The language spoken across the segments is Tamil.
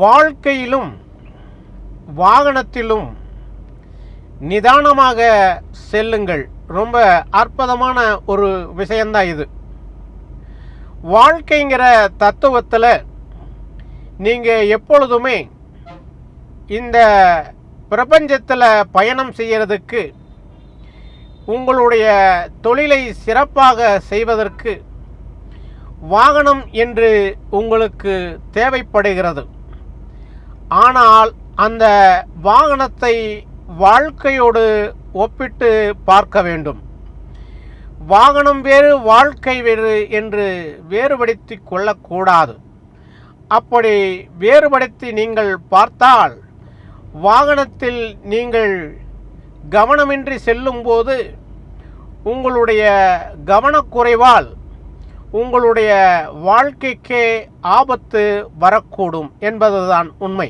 வாழ்க்கையிலும் வாகனத்திலும் நிதானமாக செல்லுங்கள். ரொம்ப அற்புதமான ஒரு விஷயந்தான் இது. வாழ்க்கைங்கிற தத்துவத்தில் நீங்கள் எப்பொழுதுமே இந்த பிரபஞ்சத்தில் பயணம் செய்கிறதுக்கு உங்களுடைய தொழிலை சிறப்பாக செய்வதற்கு வாகனம் என்று உங்களுக்கு தேவைப்படுகிறது. ஆனால் அந்த வாகனத்தை வாழ்க்கையோடு ஒப்பிட்டு பார்க்க வேண்டும். வாகனம் வேறு வாழ்க்கை வேறு என்று வேறுபடுத்தி கொள்ளக்கூடாது. அப்படி வேறுபடுத்தி நீங்கள் பார்த்தால் வாகனத்தில் நீங்கள் கவனமின்றி செல்லும்போது உங்களுடைய கவனக்குறைவால் உங்களுடைய வாழ்க்கைக்கே ஆபத்து வரக்கூடும் என்பதுதான் உண்மை.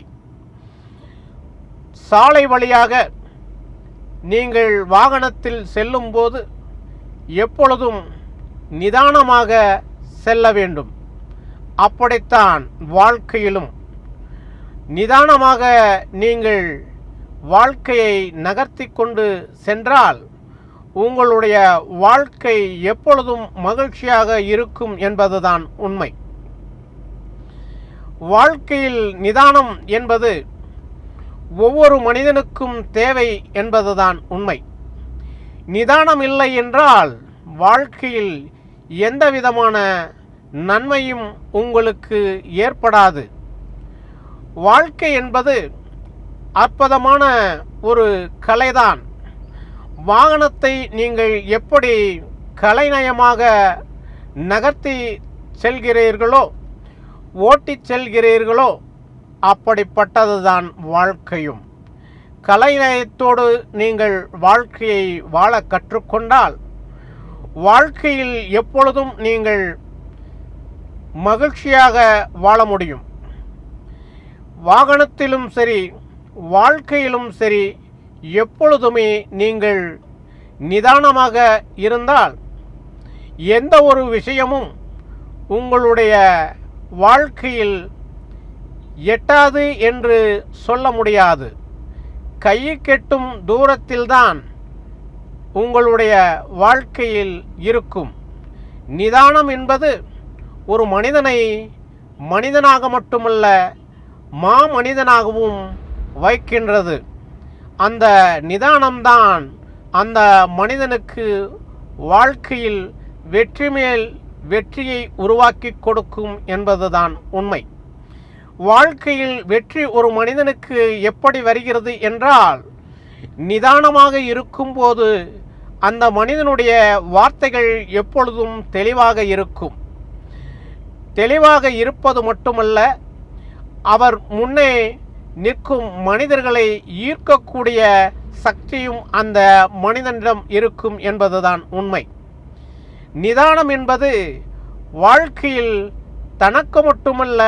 சாலை வழியாக நீங்கள் வாகனத்தில் செல்லும்போது எப்பொழுதும் நிதானமாக செல்ல வேண்டும். அப்படித்தான் வாழ்க்கையிலும். நிதானமாக நீங்கள் வாழ்க்கையை நகர்த்தி கொண்டு சென்றால் உங்களுடைய வாழ்க்கை எப்பொழுதும் மகிழ்ச்சியாக இருக்கும் என்பதுதான் உண்மை. வாழ்க்கையில் நிதானம் என்பது ஒவ்வொரு மனிதனுக்கும் தேவை என்பதுதான் உண்மை. நிதானம் இல்லை என்றால் வாழ்க்கையில் எந்த விதமான நன்மையும் உங்களுக்கு ஏற்படாது. வாழ்க்கை என்பது அற்புதமான ஒரு கலைதான். வாகனத்தை நீங்கள் எப்படி கலைநயமாக நகர்த்தி செல்கிறீர்களோ ஓட்டிச் செல்கிறீர்களோ அப்படிப்பட்டதுதான் வாழ்க்கையும். கலைநயத்தோடு நீங்கள் வாழ்க்கையை வாழ கற்றுக்கொண்டால் வாழ்க்கையில் எப்பொழுதும் நீங்கள் மகிழ்ச்சியாக வாழ முடியும். வாகனத்திலும் சரி வாழ்க்கையிலும் சரி எப்பொழுதுமே நீங்கள் நிதானமாக இருந்தால் எந்த ஒரு விஷயமும் உங்களுடைய வாழ்க்கையில் எட்டாது என்று சொல்ல முடியாது. கைக்கெட்டும் தூரத்தில்தான் உங்களுடைய வாழ்க்கையில் இருக்கும். நிதானம் என்பது ஒரு மனிதனை மனிதனாக மட்டுமல்ல மா மனிதனாகவும் வைக்கின்றது. அந்த நிதானம்தான் அந்த மனிதனுக்கு வாழ்க்கையில் வெற்றி மேல் வெற்றியை உருவாக்கி கொடுக்கும் என்பதுதான் உண்மை. வாழ்க்கையில் வெற்றி ஒரு மனிதனுக்கு எப்படி வருகிறது என்றால் நிதானமாக இருக்கும்போது அந்த மனிதனுடைய வார்த்தைகள் எப்பொழுதும் தெளிவாக இருக்கும். தெளிவாக இருப்பது மட்டுமல்ல அவர் முன்னே நிற்கும் மனிதர்களை ஈர்க்கக்கூடிய சக்தியும் அந்த மனிதனிடம் இருக்கும் என்பதுதான் உண்மை. நிதானம் என்பது வாழ்க்கையில் தனக்கு மட்டுமல்ல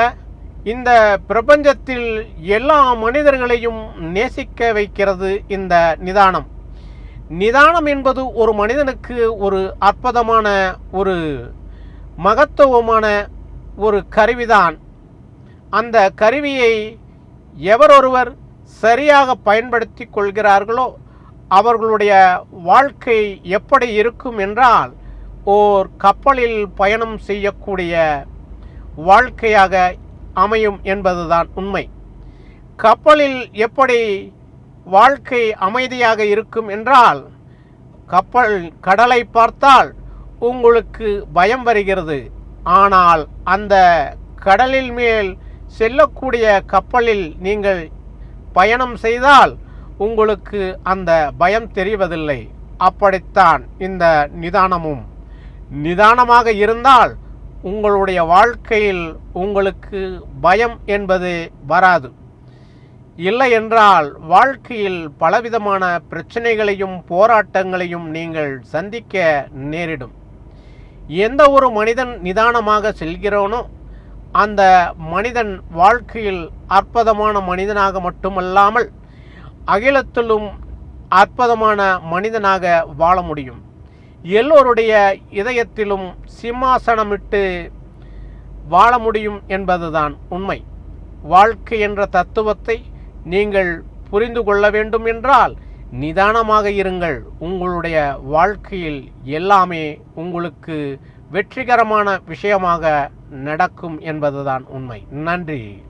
இந்த பிரபஞ்சத்தில் எல்லா மனிதர்களையும் நேசிக்க வைக்கிறது இந்த நிதானம். நிதானம் என்பது ஒரு மனிதனுக்கு ஒரு அற்புதமான ஒரு மகத்துவமான ஒரு கருவிதான். அந்த கருவியை எவரொருவர் சரியாக பயன்படுத்தி கொள்கிறார்களோ அவர்களுடைய வாழ்க்கை எப்படி இருக்கும் என்றால் ஓர் கப்பலில் பயணம் செய்யக்கூடிய வாழ்க்கையாக அமையும் என்பதுதான் உண்மை. கப்பலில் எப்படி வாழ்க்கை அமைதியாக இருக்கும் என்றால் கப்பல் கடலை பார்த்தால் உங்களுக்கு பயம் வருகிறது. ஆனால் அந்த கடலில் மேல் செல்லக்கூடிய கப்பலில் நீங்கள் பயணம் செய்தால் உங்களுக்கு அந்த பயம் தெரிவதில்லை. அப்படித்தான் இந்த நிதானமும். நிதானமாக இருந்தால் உங்களுடைய வாழ்க்கையில் உங்களுக்கு பயம் என்பது வராது. இல்லை என்றால் வாழ்க்கையில் பலவிதமான பிரச்சனைகளையும் போராட்டங்களையும் நீங்கள் சந்திக்க நேரிடும். எந்த ஒரு மனிதன் நிதானமாக செல்கிறோனோ அந்த மனிதன் வாழ்க்கையில் அற்புதமான மனிதனாக மட்டுமல்லாமல் அகிலத்திலும் அற்புதமான மனிதனாக வாழ முடியும். எல்லோருடைய இதயத்திலும் சிம்மாசனமிட்டு வாழ முடியும் என்பதுதான் உண்மை. வாழ்க்கை என்ற தத்துவத்தை நீங்கள் புரிந்து கொள்ள வேண்டும் என்றால் நிதானமாக இருங்கள். உங்களுடைய வாழ்க்கையில் எல்லாமே உங்களுக்கு வெற்றிகரமான விஷயமாக நடக்கும் என்பதுதான் உண்மை. நன்றி.